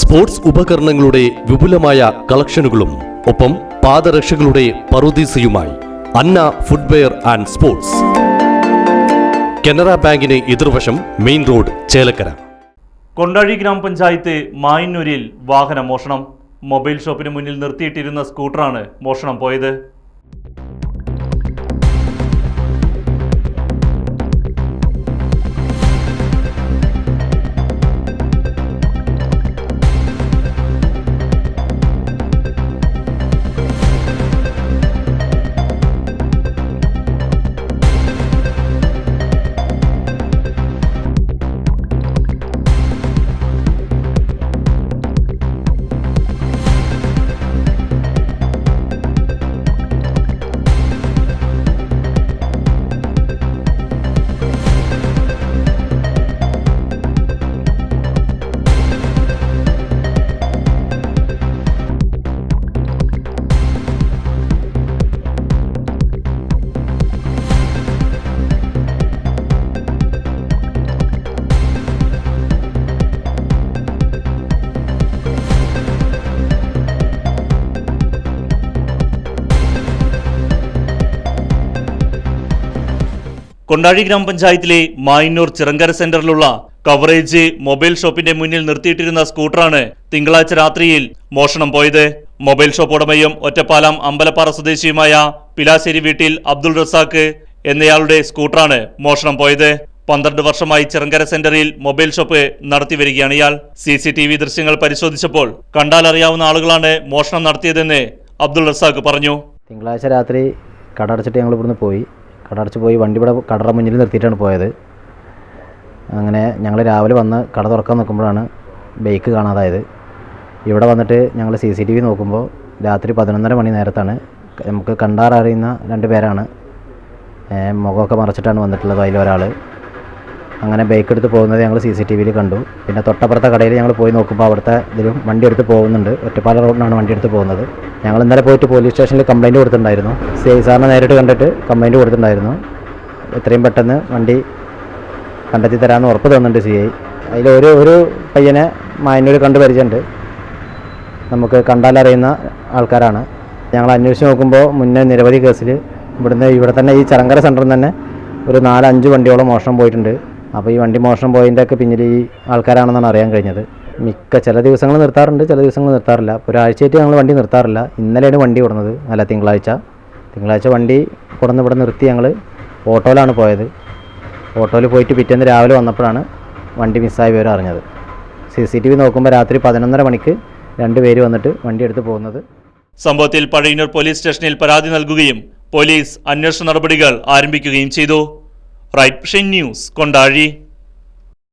Sports ഉപകരണങ്ങളുടെ വിപുലമായ കളക്ഷനുകളും ഒപ്പം പാദരക്ഷകളുടെ പറുദീസയുമായി Anna footwear and sports. Canara ബാങ്കിന് എതിർവശം മെയിൻ റോഡ് ചേലക്കര. കൊണ്ടാഴി ഗ്രാമപഞ്ചായത്ത് മായന്നൂരിൽ വാഹന മോഷണം മൊബൈൽ ഷോപ്പിന് മുന്നിൽ നിർത്തിയിട്ടിരുന്ന സ്കൂട്ടറാണ് മോഷണം പോയത്. കൊണ്ടാഴി ഗ്രാമപഞ്ചായത്തിലെ മായന്നൂർ ചിറങ്കര സെന്ററിലുള്ള കവറേജ് മൊബൈൽ ഷോപ്പിന്റെ മുന്നിൽ നിർത്തിയിട്ടിരുന്ന സ്കൂട്ടറാണ് തിങ്കളാഴ്ച രാത്രിയിൽ മോഷണം പോയത്. മൊബൈൽ ഷോപ്പ് ഉടമയും ഒറ്റപ്പാലം അമ്പലപ്പാറ സ്വദേശിയുമായ പിലാശ്ശേരി വീട്ടിൽ അബ്ദുൾ റസാഖ് എന്നയാളുടെ സ്കൂട്ടറാണ് മോഷണം പോയത്. പന്ത്രണ്ട് വർഷമായി ചിറങ്കര സെന്ററിൽ മൊബൈൽ ഷോപ്പ് നടത്തി വരികയാണ് ഇയാൾ. സി സി ടി വി ദൃശ്യങ്ങൾ പരിശോധിച്ചപ്പോൾ കണ്ടാൽ അറിയാവുന്ന ആളുകളാണ് മോഷണം നടത്തിയതെന്ന് അബ്ദുൾ റസാഖ് പറഞ്ഞു. തിങ്കളാഴ്ച രാത്രി കട അടച്ചിട്ട് ഞങ്ങൾ ഇവിടുന്ന് പോയി. കട അടച്ച് പോയി വണ്ടി ഇവിടെ കടയുടെ മുന്നിൽ നിർത്തിയിട്ടാണ് പോയത്. അങ്ങനെ ഞങ്ങൾ രാവിലെ വന്ന് കട തുറക്കാൻ നോക്കുമ്പോഴാണ് ബൈക്ക് കാണാതായത്. ഇവിടെ വന്നിട്ട് ഞങ്ങൾ സി സി ടി വി നോക്കുമ്പോൾ രാത്രി പതിനൊന്നര മണി നേരത്താണ് നമുക്ക് കണ്ടാറിയുന്ന രണ്ട് പേരാണ്. മുഖമൊക്കെ മറച്ചിട്ടാണ് വന്നിട്ടുള്ളത് അതിലൊരാൾ അങ്ങനെ ബൈക്ക് എടുത്ത് പോകുന്നത് ഞങ്ങൾ സി സി ടി വിയിൽ കണ്ടു. പിന്നെ തൊട്ടപ്പുറത്തെ കടയിൽ ഞങ്ങൾ പോയി നോക്കുമ്പോൾ അവിടുത്തെ ഇതിലും വണ്ടി എടുത്ത് പോകുന്നുണ്ട്. ഒറ്റപ്പാല റോഡിനാണ് വണ്ടി എടുത്ത് പോകുന്നത്. ഞങ്ങൾ ഇന്നലെ പോയിട്ട് പോലീസ് സ്റ്റേഷനിൽ കംപ്ലയിന്റ് കൊടുത്തിട്ടുണ്ടായിരുന്നു. സി സാറിനെ നേരിട്ട് കണ്ടിട്ട് കംപ്ലയിന്റ് കൊടുത്തിട്ടുണ്ടായിരുന്നു. എത്രയും പെട്ടെന്ന് വണ്ടി കണ്ടെത്തി തരാമെന്ന് ഉറപ്പ് തന്നിട്ടുണ്ട് സി ഐ. അതിൽ ഒരു ഒരു പയ്യനെ മായന്നൂർ കണ്ട് പരിചയമുണ്ട്. നമുക്ക് കണ്ടാലറിയുന്ന ആൾക്കാരാണ്. ഞങ്ങൾ അന്വേഷിച്ച് നോക്കുമ്പോൾ മുന്നേ നിരവധി കേസിൽ ഇവിടുന്ന് ഇവിടെ തന്നെ ഈ ചരങ്കര സെന്ററിൽ തന്നെ ഒരു നാലഞ്ച് വണ്ടിയോളം മോഷണം പോയിട്ടുണ്ട്. അപ്പോൾ ഈ വണ്ടി മോഷണം പോയതിന്റെ ഒക്കെ പിന്നിൽ ഈ ആൾക്കാരാണെന്നാണ് അറിയാൻ കഴിഞ്ഞത്. മിക്ക ചില ദിവസങ്ങൾ നിർത്താറുണ്ട് ചില ദിവസങ്ങൾ നിർത്താറില്ല. ഒരാഴ്ചയായിട്ട് ഞങ്ങൾ വണ്ടി നിർത്താറില്ല. ഇന്നലെയാണ് വണ്ടി കൊടുന്നത് അല്ല തിങ്കളാഴ്ച. തിങ്കളാഴ്ച വണ്ടി കൊടുന്ന് ഇവിടെ നിർത്തി ഞങ്ങൾ ഓട്ടോയിലാണ് പോയത്. ഓട്ടോയിൽ പോയിട്ട് പിറ്റേന്ന് രാവിലെ വന്നപ്പോഴാണ് വണ്ടി മിസ്സായ വിവരം അറിഞ്ഞത്. സി സി ടി വി നോക്കുമ്പോൾ രാത്രി പതിനൊന്നര മണിക്ക് രണ്ട് പേര് വന്നിട്ട് വണ്ടി എടുത്ത് പോകുന്നത്. സംഭവത്തിൽ പഴയന്നൂർ പോലീസ് സ്റ്റേഷനിൽ പരാതി നൽകുകയും പോലീസ് അന്വേഷണ നടപടികൾ ആരംഭിക്കുകയും ചെയ്തു. Right news Kondazhi.